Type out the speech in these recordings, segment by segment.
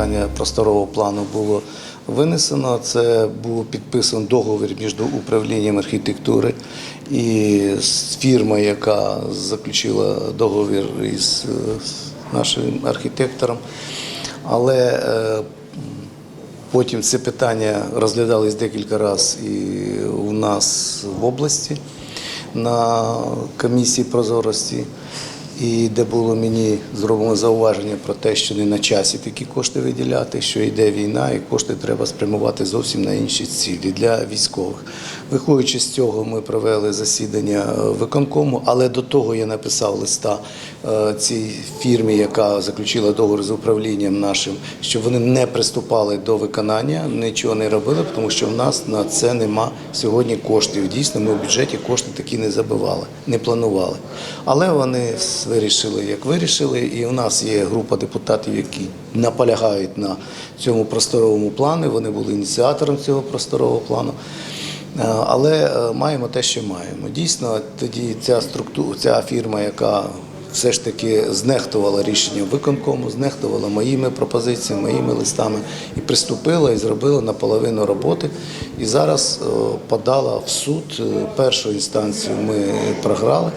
питання просторового плану було винесено. Це був підписаний договір між управлінням архітектури і фірмою, яка заключила договір із е, нашим архітектором. Але е, Потім це питання розглядались декілька разів і у нас в області на комісії прозорості, і де було мені зроблено зауваження про те, що не на часі такі кошти виділяти, що йде війна, і кошти треба спрямувати зовсім на інші цілі для військових. Виходячи з цього, ми провели засідання е, виконкому, але до того я написав листа е, цій фірмі, яка заключила договір з управлінням нашим, щоб вони не приступали до виконання, нічого не робили, тому що в нас на це нема сьогодні коштів. Дійсно, ми в бюджеті кошти такі не забивали, не планували. Але вони вирішили, як вирішили, і у нас є група депутатів, які наполягають на цьому просторовому плані. Вони були ініціатором цього просторового плану. Е, Але е, маємо те, що маємо. Дійсно, тоді ця структура, ця фірма, яка все ж таки знехтувала рішенням виконкому, знехтувала моїми пропозиціями, моїми листами і приступила і зробила наполовину роботи. І зараз е, подала в суд першу інстанцію. Ми програли.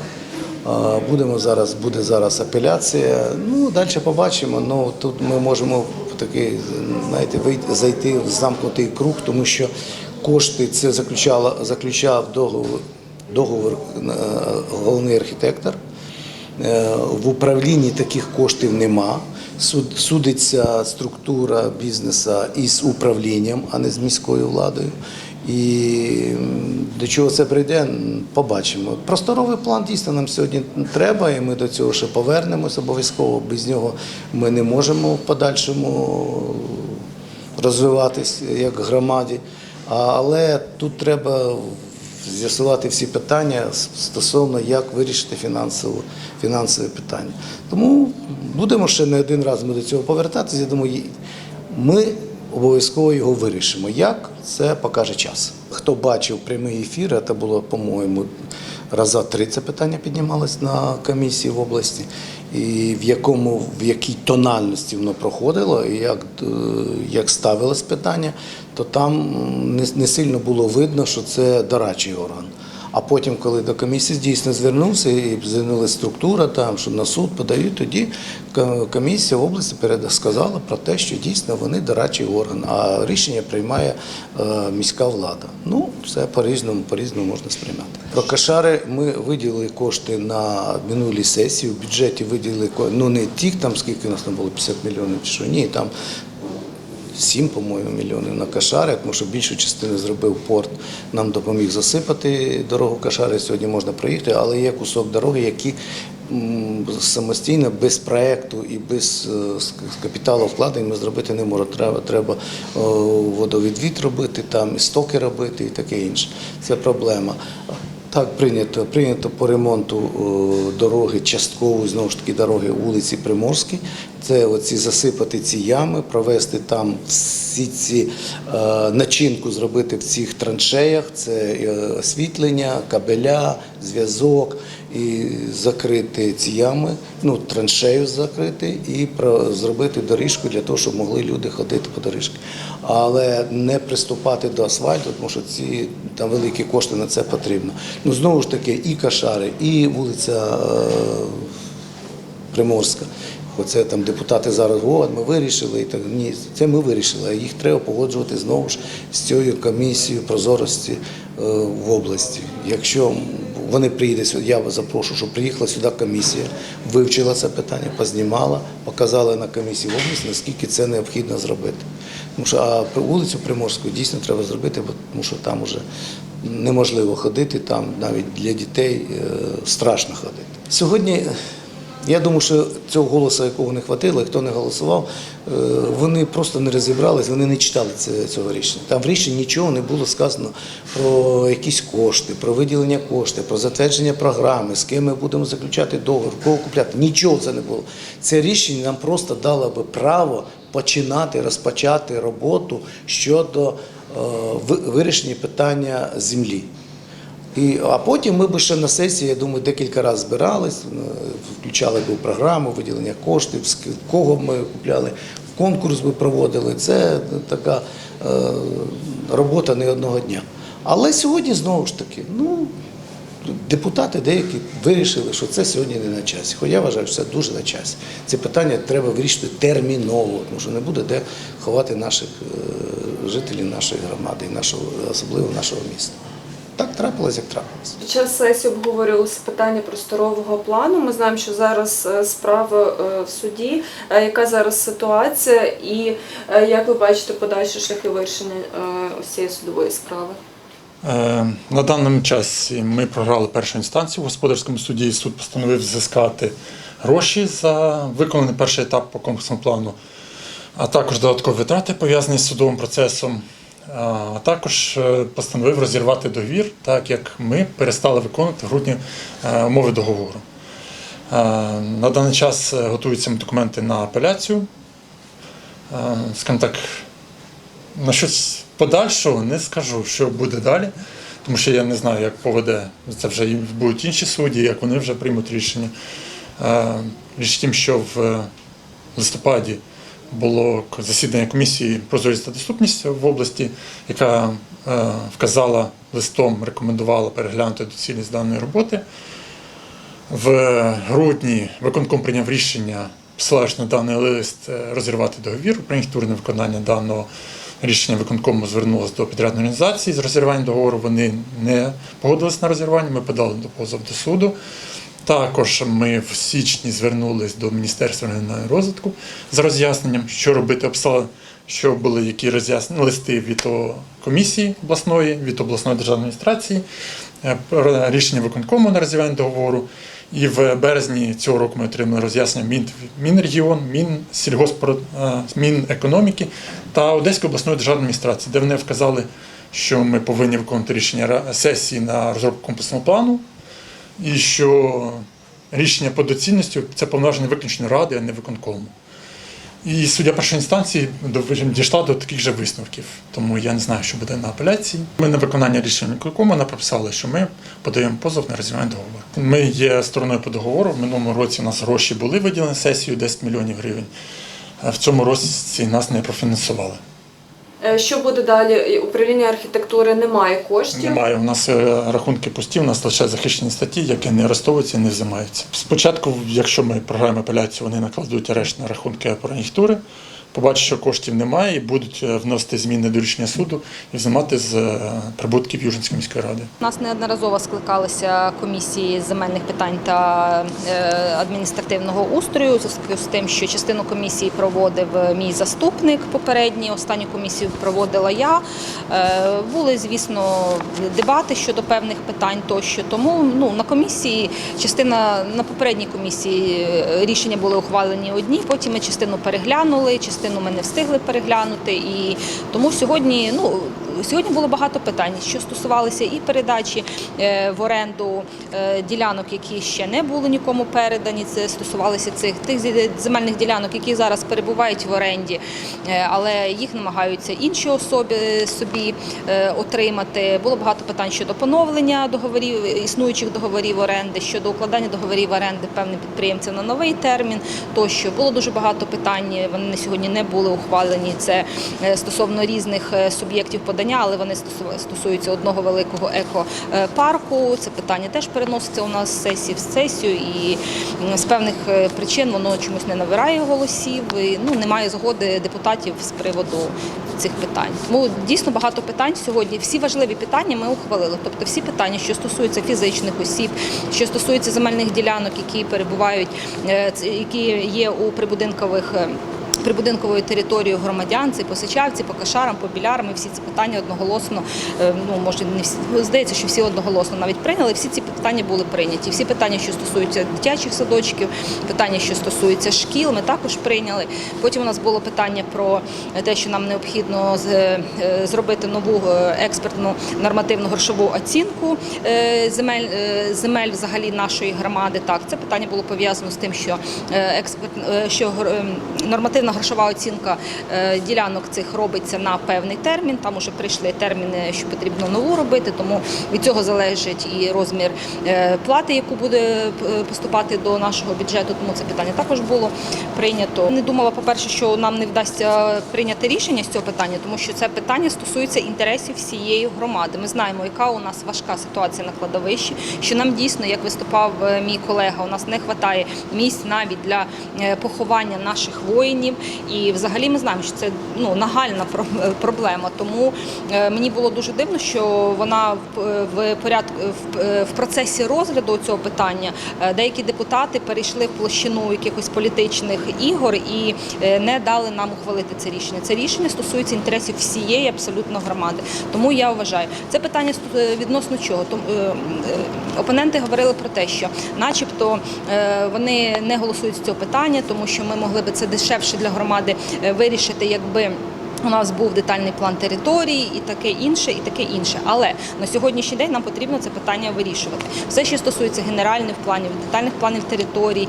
Будемо зараз, буде зараз апеляція. Ну далі побачимо. Ну тут ми можемо такий, знаєте, вийти- зайти в замкнутий круг, тому що кошти це заключала, заключав договор, договор е, головний архітектор. Е, В управлінні таких коштів нема. Суд- Судиться структура бізнесу із управлінням, а не з міською владою. І до чого це прийде, побачимо. Просторовий план дійсно нам сьогодні треба, і ми до цього ще повернемось обов'язково. Без нього ми не можемо в подальшому розвиватись як громаді. Але тут треба з'ясувати всі питання стосовно як вирішити фінансову, фінансове питання. Тому будемо ще не один раз ми до цього повертатися. Я думаю, ми обов'язково його вирішимо. Як це покаже час. Хто бачив прямий ефір, це було, по-моєму, раза три це питання піднімалось на комісії в області, і в якому в якій тональності воно проходило, і як, е, як ставилось питання, то там не, не сильно було видно, що це дорадчий орган. А потім, коли до комісії дійсно звернувся і звернулася структура, там що на суд подають, тоді комісія області сказала про те, що дійсно вони дорадчий орган, а рішення приймає е, міська влада. Ну, це по-різному, по-різному можна сприймати. Про кошари ми виділили кошти на минулій сесії. В бюджеті виділили ну не ті, там скільки у нас там було 50 мільйонів, чи що ні, там 7, по-моєму, мільйонів на Кашари, тому що більшу частину зробив порт, нам допоміг засипати дорогу Кашари. Сьогодні можна проїхати, але є кусок дороги, які самостійно, без проекту і без е, капіталу вкладень ми зробити не можемо. Треба, треба водовідвід робити, там і стоки робити і таке інше. Це проблема. Так, прийнято. Прийнято по ремонту е, дороги, частково знову ж таки дороги вулиці Приморській. Це оці засипати ці ями, провести там всі ці е, начинку зробити в цих траншеях. Це е, освітлення, кабеля, зв'язок і закрити ці ями, ну траншею закрити і про- зробити доріжку для того, щоб могли люди ходити по доріжці. Але не приступати до асфальту, тому що ці там великі кошти на це потрібно. Ну знову ж таки, і Кашари, і вулиця е, Приморська. Оце там депутати зараз говорять, ми вирішили. І так, ні, це ми вирішили, а їх треба погоджувати знову ж з цією комісією прозорості е, в області. Якщо вони приїдуть сюди, я запрошу, щоб приїхала сюди комісія, вивчила це питання, познімала, показала на комісії в області, наскільки це необхідно зробити. Тому що а вулицю Приморську дійсно треба зробити, бо- тому що там вже неможливо ходити, там навіть для дітей е, страшно ходити. Сьогодні я думаю, що цього голосу, якого не хватило, хто не голосував, е, вони просто не розібрались, вони не читали цього рішення. Там в рішенні нічого не було сказано про якісь кошти, про виділення коштів, про затвердження програми, з ким ми будемо заключати договір, кого купляти. Нічого це не було. Це рішення нам просто дало би право починати розпочати роботу щодо е, вирішення питання землі. І, а потім ми б ще на сесії, я думаю, декілька разів збирались, е, включали б у програму виділення коштів, з кого ми купляли. конкурс би проводили. Це така е, робота не одного дня. Але сьогодні знову ж таки, ну, депутати деякі вирішили, що це сьогодні не на часі. Хоча я вважаю, що це дуже на часі. Це питання треба вирішити терміново, тому що не буде де ховати наших е, жителів нашої громади, нашого, особливо нашого міста. Так трапилось, як трапилось. Під час сесії обговорювалося питання просторового плану. Ми знаємо, що зараз е, справа е, в суді. Е, Яка зараз ситуація, і як ви бачите подальші шляхи вирішення цієї судової справи? На даному часі ми програли першу інстанцію в господарському суді. Суд постановив взискати гроші за виконаний перший етап по комплексному плану, а також додаткові витрати пов'язані з судовим процесом. А також е, постановив розірвати договір, так як ми перестали виконувати грудні е, умови договору. Е, На даний час готуються документи на апеляцію. Скажімо так, на щось подальшого не скажу, що буде далі, тому що я не знаю, як поведе. Це вже будуть інші судді, як вони вже приймуть рішення. Річ в тім, що в листопаді було засідання комісії прозорість та доступність в області, яка е, вказала листом, рекомендувала переглянути доцільність даної роботи. В грудні виконком прийняв рішення, посилаючись на даний лист, е, розірвати договір. Управління на виконання даного рішення виконкому звернулося до підрядної організації з розірвання договору. Вони не погодились на розірвання. Ми подали до позов до суду. Також ми в січні звернулись до Міністерства регіонального розвитку з роз'ясненням, що робити. Обстали, що були які роз'яснення листи від комісії обласної, від обласної державної адміністрації, е, рішення виконкому на розірвання договору. І в березні цього року ми отримали роз'яснення Мін, Мінрегіон, Мінсільгоспро, е, Мінекономіки та Одеської обласної державної адміністрації, де вони вказали, що ми повинні виконувати рішення сесії на розробку комплексного плану, і що рішення по доцільності це повноваження виключно ради, а не виконкому. І суддя першої інстанції дійшла до таких же висновків. Тому я не знаю, що буде на апеляції. Ми на виконання рішення виконкому написали, що ми подаємо позов на розірвання договору. Ми є стороною по договору. В минулому році у нас гроші були виділені сесію 10 мільйонів гривень. В цьому році нас не профінансували. Е, Що буде далі? Управління архітектури немає коштів. Немає. У нас е, рахунки пусті, у нас лише захищені статті, які не арестовуються і не взимаються. Спочатку, якщо ми програємо апеляцію, вони накладуть арешт на рахунки архітектури, побачать, що коштів немає, і будуть е, вносити зміни до рішення суду і взимати з е, прибутків Южинської міської ради. У нас неодноразово скликалися комісії земельних питань та е, адміністративного устрою зв'язку з тим, що частину комісії проводив мій заступник попередній, останню комісію проводила я. Були, звісно, дебати щодо певних питань тощо. Тому ну, на комісії частина на попередній комісії рішення були ухвалені одні, потім ми частину переглянули, частину ми не встигли переглянути. І тому сьогодні, ну Сьогодні було багато питань, що стосувалися і передачі е, в оренду е, ділянок, які ще не були нікому передані. Це стосувалося цих тих земельних ділянок, які зараз перебувають в оренді, е, але їх намагаються інші особи собі отримати. Було багато питань щодо поновлення договорів існуючих договорів оренди, щодо укладання договорів оренди певним підприємцям на новий термін. Тощо було дуже багато питань. Вони на сьогодні не були ухвалені. Це стосовно різних суб'єктів подання, але вони стосуються одного великого екопарку. Це питання теж переноситься у нас з сесії в сесію, і з певних е, причин воно чомусь не набирає голосів. І, ну немає згоди депутатів з приводу цих питань. Тому дійсно багато питань сьогодні. Всі важливі питання ми ухвалили. Тобто всі питання, що стосуються фізичних осіб, що стосуються земельних ділянок, які перебувають, е, які є у прибудинкових. Прибудинковою територією громадян, це по Сичавці, по Кашарам, по Білярам, і всі ці питання одноголосно, е, ну може не всі ну, здається, що всі одноголосно навіть прийняли. Всі ці питання були прийняті. Всі питання, що стосуються дитячих садочків, питання, що стосуються шкіл, ми також прийняли. Потім у нас було питання про те, що нам необхідно е, зробити нову е, експертну нормативну грошову оцінку земель земель взагалі нашої громади. Так, це питання було пов'язано з тим, що експерт, що нормативна грошова оцінка е, ділянок цих робиться на певний термін. Там уже прийшли терміни, що потрібно нову робити, тому від цього залежить і розмір е, плати, яку буде е, поступати до нашого бюджету. Тому це питання також було прийнято. Не думала, по-перше, що нам не вдасться прийняти рішення з цього питання, тому що це питання стосується інтересів всієї громади. Ми знаємо, яка у нас важка ситуація на кладовищі, що нам дійсно, як виступав мій колега, у нас не вистачає місць навіть для поховання наших воїнів. І взагалі ми знаємо, що це ну нагальна про- проблема. Тому е, мені було дуже дивно, що вона в, в порядку в, е, процесі розгляду цього питання е, деякі депутати перейшли в площину якихось політичних ігор і не дали нам ухвалити це рішення. Це рішення стосується інтересів всієї абсолютно громади. Тому я вважаю, це питання відносно чого. Опоненти говорили про те, що, начебто, вони не голосують з цього питання, тому що ми могли би це дешевше для громади е, вирішити, якби. У нас був детальний план території і таке інше, і таке інше. Але на сьогоднішній день нам потрібно це питання вирішувати. Все, що стосується генеральних планів, детальних планів території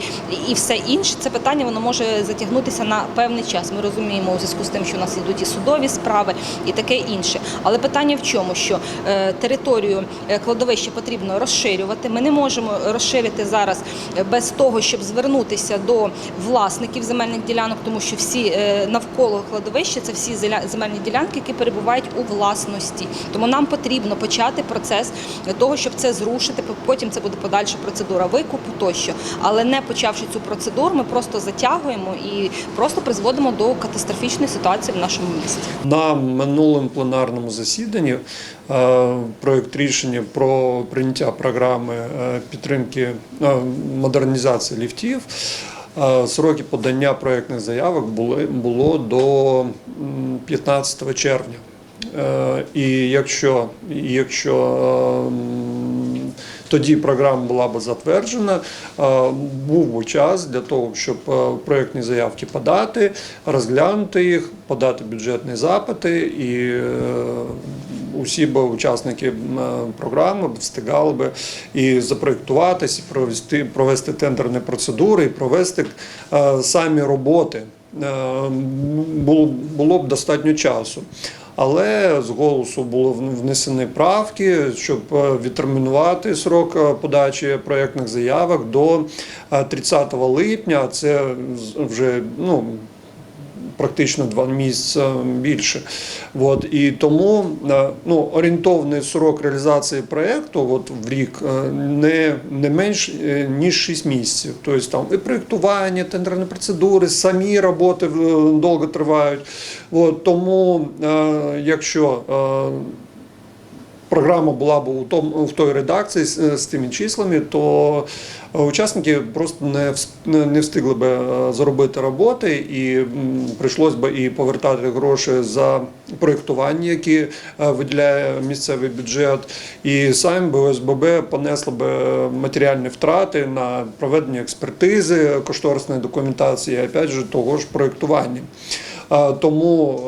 і- все інше, це питання воно може затягнутися на певний час. Ми розуміємо у зв'язку з тим, що у нас йдуть і судові справи, і таке інше. Але питання в чому? Що е, територію е, кладовища потрібно розширювати. Ми не можемо розширити зараз е, без того, щоб звернутися до власників земельних ділянок, тому що всі навколо кладовища це всі земельні ділянки, які перебувають у власності. Тому нам потрібно почати процес для того, щоб це зрушити. Потім це буде подальша процедура викупу тощо. Але не почавши цю процедуру, ми просто затягуємо і просто призводимо до катастрофічної ситуації в нашому місті. На минулому пленарному засіданні е, проект рішення про прийняття програми е, підтримки е, модернізації ліфтів. Сроки подання проєктних заявок були було до 15 червня. Е, І якщо, якщо тоді програма була б затверджена, був би час для того, щоб е, проєктні заявки подати, розглянути їх, подати бюджетні запити, і е, усі б учасники е, програми встигали би і запроєктуватись, і провести, провести тендерні процедури, і провести е, самі роботи. Е, Було, б достатньо часу. Але з голосу було внесені правки, щоб відтермінувати срок подачі проєктних заявок до е, 30 липня. Це вже ну, практично два місяці більше. От, і тому е, ну, орієнтовний срок реалізації проєкту от, в рік е, не, не менш е, ніж 6 місяців. Тобто там і проєктування, тендерні процедури, самі роботи довго тривають. От, тому, якщо програма була б у тому в той редакції з, з тими числами, то е, учасники просто не не встигли би е, заробити роботи, і прийшлось би і повертати гроші за проєктування, які е, виділяє місцевий бюджет, і самі би ОСББ понесли би матеріальні втрати на проведення експертизи, кошторисної документації, опять же того ж проєктування. Тому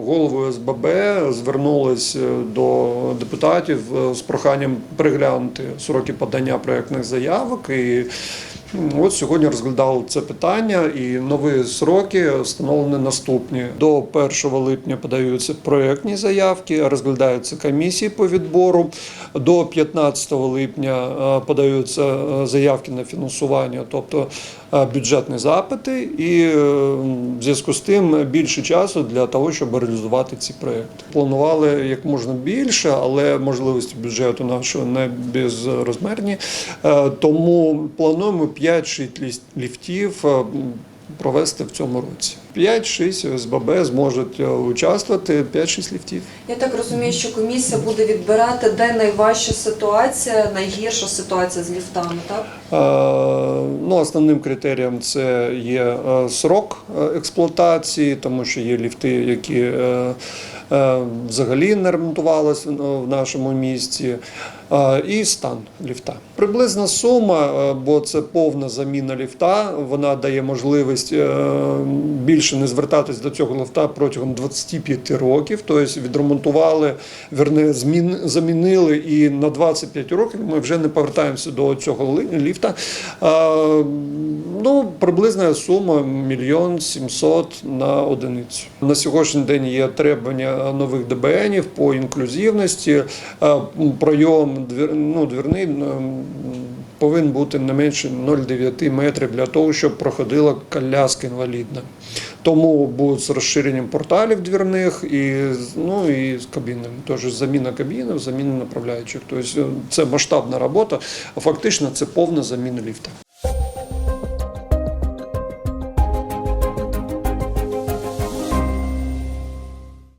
голови СББ звернулись е, до депутатів е, з проханням переглянути сроки подання проєктних заявок. І от сьогодні розглядали це питання, і нові сроки встановлені наступні. До 1 липня подаються проєктні заявки, розглядаються комісії по відбору. До 15 липня е, подаються е, заявки на фінансування, тобто е, бюджетні запити, і в зв'язку з тим більше часу для того, щоб реалізувати ці проекти. Планували як можна більше, але можливості бюджету нашого не безрозмірні. Е, Тому плануємо 5-6 ліфтів. е, Провести в цьому році 5-6 ОСББ зможуть е, участвувати 5-6 ліфтів. Я так розумію, що комісія буде відбирати, де найважча ситуація, найгірша ситуація з ліфтами, так? Е, Ну, основним критерієм це є срок експлуатації, тому що є ліфти, які взагалі не ремонтувалися в нашому місті. І стан ліфта. Приблизна сума, е, бо це повна заміна ліфта. Вона дає можливість е, більше не звертатись до цього ліфта протягом 25 років. Тобто відремонтували, верне, замінили і на 25 років ми вже не повертаємося до цього ліфта. Ну, приблизна сума мільйон сімсот на одиницю. На сьогоднішній день є требування нових ДБНів по інклюзивності. Е, Пройом двір, ну, двірний повинен бути не менше 0,9 метрів для того, щоб проходила коляска інвалідна. Тому будуть з розширенням порталів двірних і, ну, і з кабінами. Тож заміна кабінів, заміна направляючих. Тобто е, це масштабна робота, а фактично це повна заміна ліфта.